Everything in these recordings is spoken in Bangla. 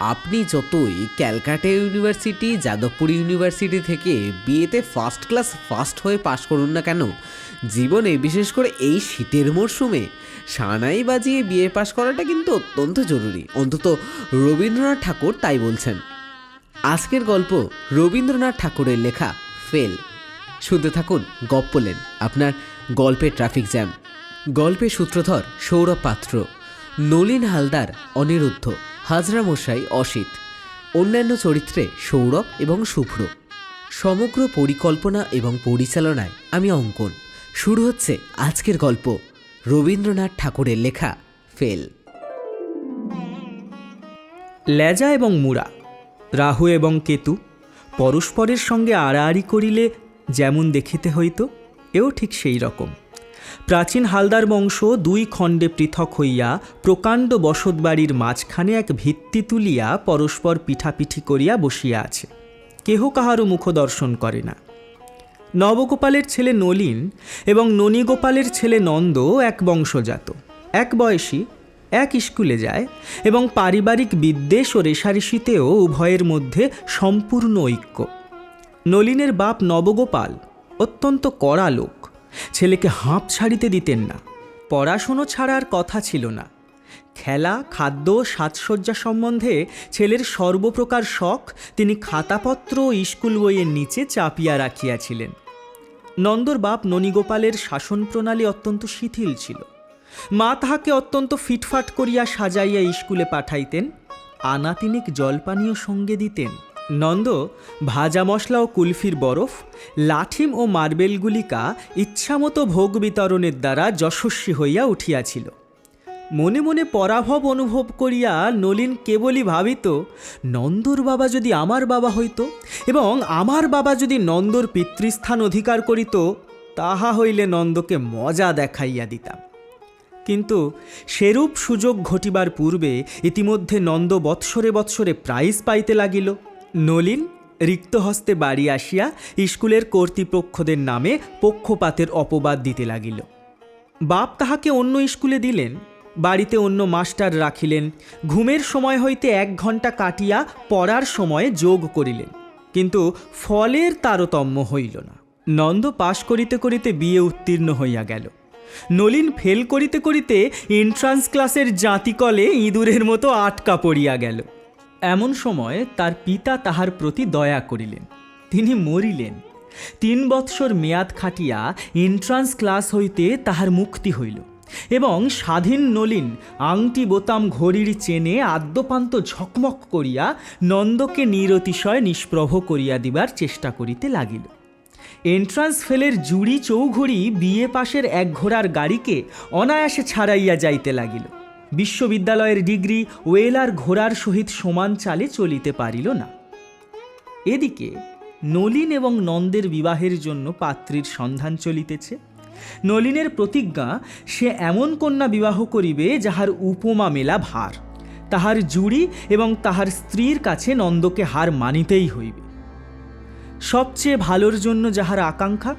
আপনি যতই ক্যালকাটা ইউনিভার্সিটি, যাদবপুর ইউনিভার্সিটি থেকে বিয়েতে ফার্স্ট ক্লাস ফার্স্ট হয়ে পাশ করুন না কেন, জীবনে বিশেষ করে এই শীতের মরশুমে সানাই বাজিয়ে বিয়ে পাশ করাটা কিন্তু অত্যন্ত জরুরি। অন্তত রবীন্দ্রনাথ ঠাকুর তাই বলছেন। আজকের গল্প রবীন্দ্রনাথ ঠাকুরের লেখা ফেল। শুনতে থাকুন গপ্পলেন আপনার গল্পের ট্রাফিক জ্যাম। গল্পের সূত্রধর সৌরভ পাত্র, নলিন হালদার, অনিরুদ্ধ। হাজরা মশাই অসিত। অন্যান্য চরিত্রে সৌরভ এবং শুভ্র। সমগ্র পরিকল্পনা এবং পরিচালনায় আমি অঙ্কন। শুরু হচ্ছে আজকের গল্প, রবীন্দ্রনাথ ঠাকুরের লেখা, ফেল। লেজা এবং মুড়া, রাহু এবং কেতু, পরস্পরের সঙ্গে আড়াআড়ি করিলে যেমন দেখিতে হইত, এও ঠিক সেই রকম। প্রাচীন হালদার বংশ দুই খণ্ডে পৃথক হইয়া প্রকাণ্ড বসতবাড়ির মাঝখানে এক ভিত্তি তুলিয়া পরস্পর পিঠাপিঠি করিয়া বসিয়া আছে। কেহ কাহারও মুখ দর্শন করে না। নবগোপালের ছেলে নলিন এবং ননীগোপালের ছেলে নন্দ এক বংশজাত। এক বয়সী, এক স্কুলে যায় এবং পারিবারিক বিদ্বেষ ও রেশারেশিতেও উভয়ের মধ্যে সম্পূর্ণ ঐক্য। নলিনের বাপ নবগোপাল অত্যন্ত কড়া লোক। ছেলেকে হাঁপ ছাড়িতে দিতেন না, পড়াশুনো ছাড়ার কথা ছিল না। খেলা, খাদ্য, সাজসজ্জা সম্বন্ধে ছেলের সর্বপ্রকার শখ তিনি খাতাপত্র স্কুল বইয়ের নিচে চাপিয়া রাখিয়াছিলেন। নন্দর বাপ ননীগোপালের শাসন প্রণালী অত্যন্ত শিথিল ছিল। মা তাহাকে অত্যন্ত ফিটফাট করিয়া সাজাইয়া স্কুলে পাঠাইতেন আনা তিনেক জলপানীয় সঙ্গে দিতেন। নন্দ, ভাজা মশলা ও কুলফির বরফ, লাঠিম ও মার্বেলগুলিকা ইচ্ছামতো ভোগ বিতরণের দ্বারা যশস্বী হইয়া উঠিয়াছিল। মনে মনে পরাভব অনুভব করিয়া নলিন কেবলই ভাবিত, নন্দর বাবা যদি আমার বাবা হইত এবং আমার বাবা যদি নন্দর পিতৃস্থান অধিকার করিত, তাহা হইলে নন্দকে মজা দেখাইয়া দিতাম। কিন্তু সেরূপ সুযোগ ঘটিবার পূর্বে ইতিমধ্যে নন্দ বৎসরে বৎসরে প্রাইজ পাইতে লাগিল। নলিন রিক্ত হস্তে বাড়ি আসিয়া স্কুলের কর্তৃপক্ষদের নামে পক্ষপাতের অপবাদ দিতে লাগিল। বাপ তাহাকে অন্য স্কুলে দিলেন, বাড়িতে অন্য মাস্টার রাখিলেন, ঘুমের সময় হইতে এক ঘণ্টা কাটিয়া পড়ার সময়ে যোগ করিলেন, কিন্তু ফলের তারতম্য হইল না। নন্দ পাশ করিতে করিতে বিয়ে উত্তীর্ণ হইয়া গেল। নলিন ফেল করিতে করিতে এন্ট্রান্স ক্লাসের জাতিকলে ইঁদুরের মতো আটকা পড়িয়া গেল। এমন সময় তার পিতা তাহার প্রতি দয়া করিলেন। তিনি মরিলেন। তিন বৎসর মেয়াদ খাটিয়া এন্ট্রান্স ক্লাস হইতে তাহার মুক্তি হইল এবং স্বাধীন নলিন আংটি বোতাম ঘড়ির চেনে আদ্যপান্ত ঝকমক করিয়া নন্দকে নিরতিশয় নিষ্প্রভ করিয়া দিবার চেষ্টা করিতে লাগিল। এন্ট্রান্স ফেলের জুড়ি চৌঘড়ি বিয়ে পাশের এক ঘোড়ার গাড়িকে অনায়াসে ছাড়াইয়া যাইতে লাগিল। বিশ্ববিদ্যালয়ের ডিগ্রি ওয়েলার ঘোড়ার সহিত সমান চালে চলিতে পারিল না। এদিকে নলিন এবং নন্দের বিবাহের জন্য পাত্রীর সন্ধান চলিতেছে। নলিনের প্রতিজ্ঞা, সে এমন কন্যা বিবাহ করিবে যাহার উপমা মেলা ভার। তাহার জুড়ি এবং তাহার স্ত্রীর কাছে নন্দকে হার মানিতেই হইবে। সবচেয়ে ভালোর জন্য যাহার আকাঙ্ক্ষা,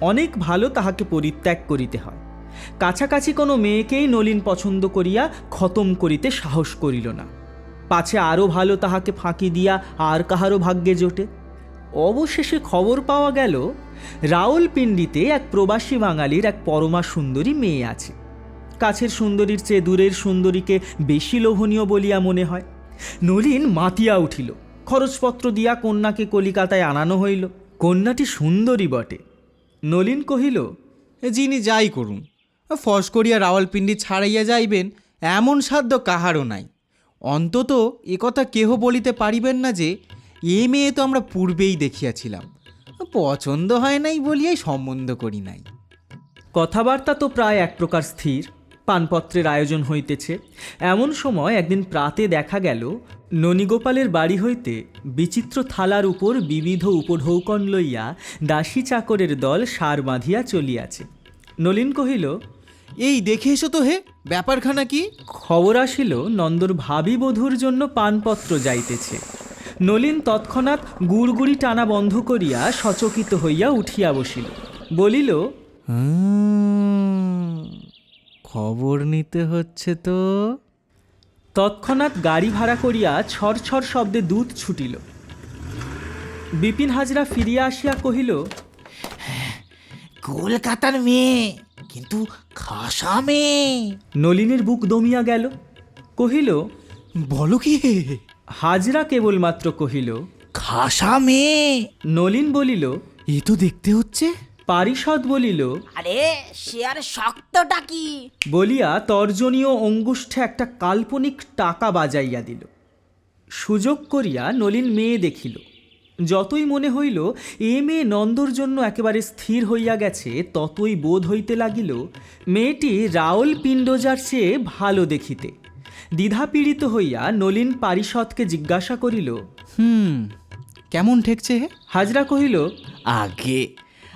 অনেক ভালো তাহাকে পরিত্যাগ করিতে হয়। কাছাকাছি কোনো মেয়েকেই নলিন পছন্দ করিয়া খতম করিতে সাহস করিল না। পাছে আরও ভালো তাহাকে ফাঁকি দিয়া আর কাহারও ভাগ্যে জোটে। অবশেষে খবর পাওয়া গেল রাওলপিন্ডিতে এক প্রবাসী বাঙালির এক পরমা সুন্দরী মেয়ে আছে। কাছের সুন্দরীর চেয়ে দূরের সুন্দরীকে বেশি লোভনীয় বলিয়া মনে হয়। নলিন মাতিয়া উঠিল, খরচপত্র দিয়া কন্যাকে কলিকাতায় আনানো হইল। কন্যাটি সুন্দরী বটে। নলিন কহিল, যিনি যাই করুন ফস করিয়া রাওয়ালপিন্ডি ছাড়াইয়া যাইবেন, এমন সাধ্য কাহারও নাই। অন্তত একথা কেহ বলিতে পারিবেন না যে, এ মেয়ে তো আমরা পূর্বেই দেখিয়াছিলাম। পছন্দ হয় নাই বলিয়াই সম্বন্ধ করি নাই। কথাবার্তা তো প্রায় এক প্রকার স্থির, পানপত্রের আয়োজন হইতেছে। এমন সময় একদিন প্রাতে দেখা গেল, ননীগোপালের বাড়ি হইতে বিচিত্র থালার উপর বিবিধ উপঢৌকন লইয়া দাসী চাকরের দল সার বাঁধিয়া চলিয়াছে। নলিন কহিল এই দেখে এসো তো হে ব্যাপারখানা কি? খবর আসিল নন্দর ভাবি বধূর জন্য পানপত্র যাইতেছে। নলিন তৎক্ষণাৎ গুড়গুড়ি টানা বন্ধ করিয়া সচকিত হইয়া উঠিয়া বসিল। বলিল হুম, খবর নিতে হচ্ছে তো? তৎক্ষণাৎ গাড়ি ভাড়া করিয়া ছর ছর শব্দে দুধ ছুটিল। বিপিন হাজরা ফিরিয়া আসিয়া কহিল কলকাতার মেয়ে কিন্তু খাসা মেয়ে। নলিনের বুক দমিয়া গেল। কহিল বলো কি? হাজরা কেবলমাত্র কহিল খাসা মেয়ে? নলিন বলিল এ তো দেখতে হচ্ছে। পারিষদ বলিল আরে সে আর শক্তটা কি? বলিয়া তর্জনীয় অঙ্গুষ্ঠে একটা কাল্পনিক টাকা বাজাইয়া দিল। সুযোগ করিয়া নলিন মেয়ে দেখিল। যতই মনে হইল এ মেয়ে নন্দর জন্য একেবারে স্থির হইয়া গেছে ততই বোধ হইতে লাগিল মেয়েটি রাওল পিণ্ডজার চেয়ে ভালো দেখিতে। দ্বিধাপীড়িত হইয়া নলিন পারিষদকে জিজ্ঞাসা করিল হুম কেমন ঠেকছে হে? হাজরা কহিল আগে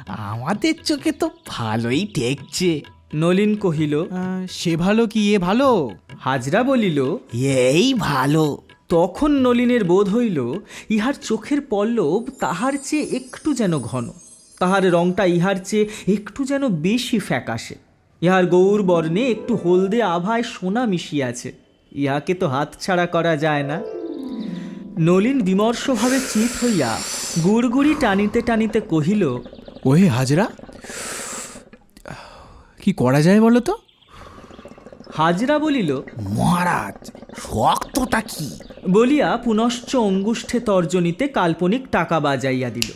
আমাদের চোখে তো ভালোই ঠেকছে। নলিন কহিল সে ভালো কি এ ভালো? হাজরা বলিল এই ভালো। তখন নলিনের বোধ হইল ইহার চোখের পল্লব তাহার চেয়ে একটু যেন ঘন। তাহার রংটা ইহার চেয়ে একটু যেন বেশি ফ্যাকাশে। ইহার গৌর বর্ণে একটু হলদে আভায় সোনা মিশিয়াছে। ইহাকে তো হাতছাড়া করা যায় না। নলিন বিমর্ষভাবে চিত হইয়া গুড়গুড়ি টানিতে টানিতে কহিল ওহে হাজরা কি করা যায় বলো তো? হাজরা বলিল মহারাজ শক্তটা কি? বলিয়া পুনশ্চ অঙ্গুষ্ঠে তর্জনীতে কাল্পনিক টাকা বাজাইয়া দিল।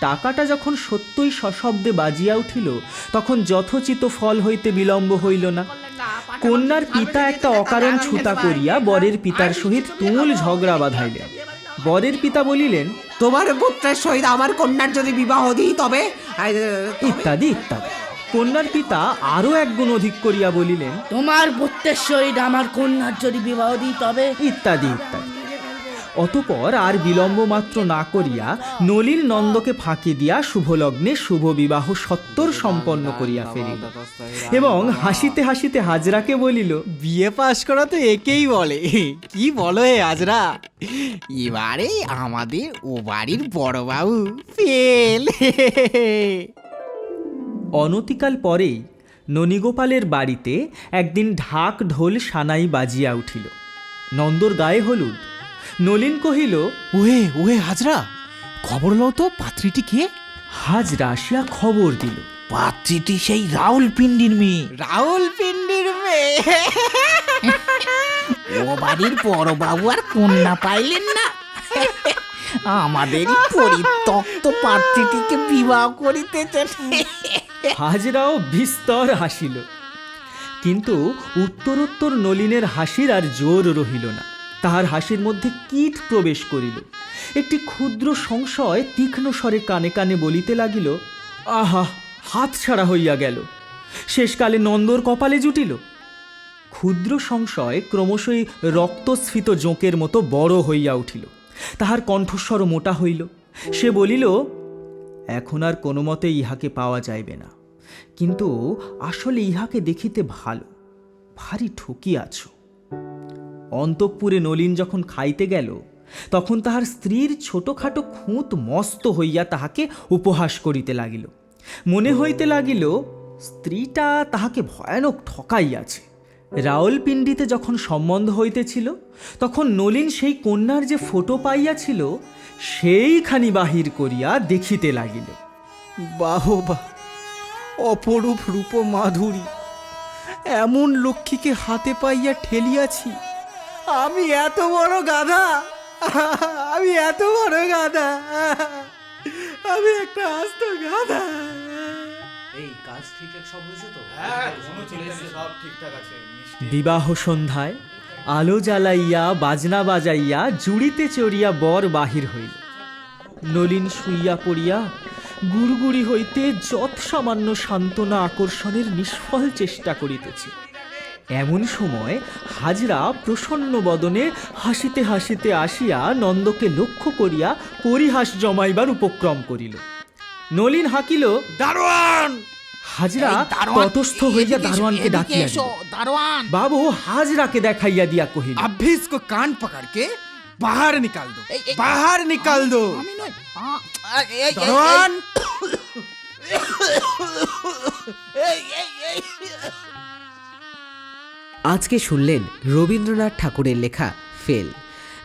টাকাটা যখন সত্যই সশব্দে বাজিয়া উঠিল তখন যথোচিত ফল হইতে বিলম্ব হইল না। কন্যার পিতা একটা অকারণ ছুতা করিয়া বরের পিতার সহিত তুমুল ঝগড়া বাঁধাইলেন। বরের পিতা বলিলেন তোমার পুত্রের সহিত আমার কন্যার যদি বিবাহ দিই তবে? ইত্যাদি ইত্যাদি। কন্যার পিতা আরও এক গুণ অধিক করিয়া বলিলেন তোমার পুত্রের সহিত আমার কন্যার যদি বিবাহ দিই তবে? ইত্যাদি ইত্যাদি। অতপর আর বিলম্ব মাত্র না করিয়া নলিন নন্দকে ফাঁকি দিয়া শুভলগ্নে শুভ বিবাহ সত্তর সম্পন্ন করিয়া ফেলিল। এবং হাসিতে হাসিতে হাজরাকে বলিল বিয়ে পাশ করা তো একেই বলে। কি বলো হে হাজরা? এবারে আমাদের ও বাড়ির বড়বাবু ফেল। অনতিকাল পরেই ননীগোপালের বাড়িতে একদিন ঢাক ঢোল সানাই বাজিয়া উঠিল। নন্দর গায়ে হলুদ। নলিন কহিল ওহে ওহে হাজরা খবর লও তো পাত্রীটি কে? হাজরা আসিয়া খবর দিল। পাত্রীটি সেই রাহুল পিন্ডির মেয়ে। রাহুল পিন্ডির মেয়ে। ও বাড়ির বড়বাবু আর কন্যা পাইলেন না। আমাদেরই পরিত্যক্ত পাত্রীটিকে বিবাহ করিতেছেন। হাজরাও বিস্তর হাসিল। কিন্তু উত্তরোত্তর নলিনের হাসির আর জোর রহিল না। তাহার হাসির মধ্যে কীট প্রবেশ করিল। একটি ক্ষুদ্র সংশয় তীক্ষ্ণ স্বরে কানে কানে বলিতে লাগিল, আহা, হাত ছাড়া হইয়া গেল। শেষকালে নন্দর কপালে জুটিল। ক্ষুদ্র সংশয় ক্রমশই রক্তস্ফীত জোঁকের মতো বড় হইয়া উঠিল। তাহার কণ্ঠস্বর মোটা হইল। সে বলিল এখন আর কোনো মতে ইহাকে পাওয়া যাইবে না। কিন্তু আসলে ইহাকে দেখিতে ভালো, ভারী ঠকিয়াছ অন্তঃপুরে নলিন যখন খাইতে গেল, তখন তাহার স্ত্রীর ছোটখাটো খুঁত মস্ত হইয়া তাহাকে উপহাস করিতে লাগিল। মনে হইতে লাগিল, স্ত্রীটা তাহাকে ভয়ানক ঠকাইয়াছে। রাওলপিন্ডিতে যখন সম্বন্ধ হইতেছিল, তখন নলিন সেই কন্যার যে ফটো পাইয়াছিল, সেইখানি বাহির করিয়া দেখিতে লাগিল। বাহবা, অপরূপ রূপ মাধুরী এমন লক্ষ্মীকে হাতে পাইয়া ঠেলিয়াছি। আমি এত বড় গাধা, আমি এত বড় গাধা, আমি একটা আস্ত গাধা। এই কাজ ঠিকঠাক সব হয়েছে তো? বিবাহ সন্ধ্যায় আলো জ্বালাইয়া বাজনা বাজাইয়া জুড়িতে চড়িয়া বর বাহির হইল। নলিন শুইয়া পড়িয়া গুড়গুড়ি হইতে যৎ সামান্য সান্ত্বনা আকর্ষণের নিষ্ফল চেষ্টা করিতেছে। এমন সময় হাজরা প্রসন্ন বদনে হাসিতে হাসিতে আসিয়া নন্দকে লক্ষ্য করিয়া পরিহাস জমাইবার উপক্রম করিল। নলিন হাঁকিল দারোয়ান! হাজরা হইয়া দারোয়ানকে ডাকিয়া দারোয়ান! বাবু হাজরাকে দেখাইয়া দিয়া কহিল। কান বাহার নিকাল দো বাহার নিকাল দো। দারোয়ান! আজকে শুনলেন রবীন্দ্রনাথ ঠাকুরের লেখা ফেল।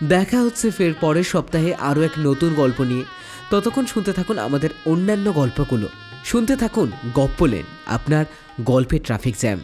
দেখা হচ্ছে ফের পরের সপ্তাহে আরও এক নতুন গল্প নিয়ে। ততক্ষণ শুনতে থাকুন আমাদের অন্যান্য গল্পগুলো। শুনতে থাকুন গপ্পলেন আপনার গল্পের ট্রাফিক জ্যাম।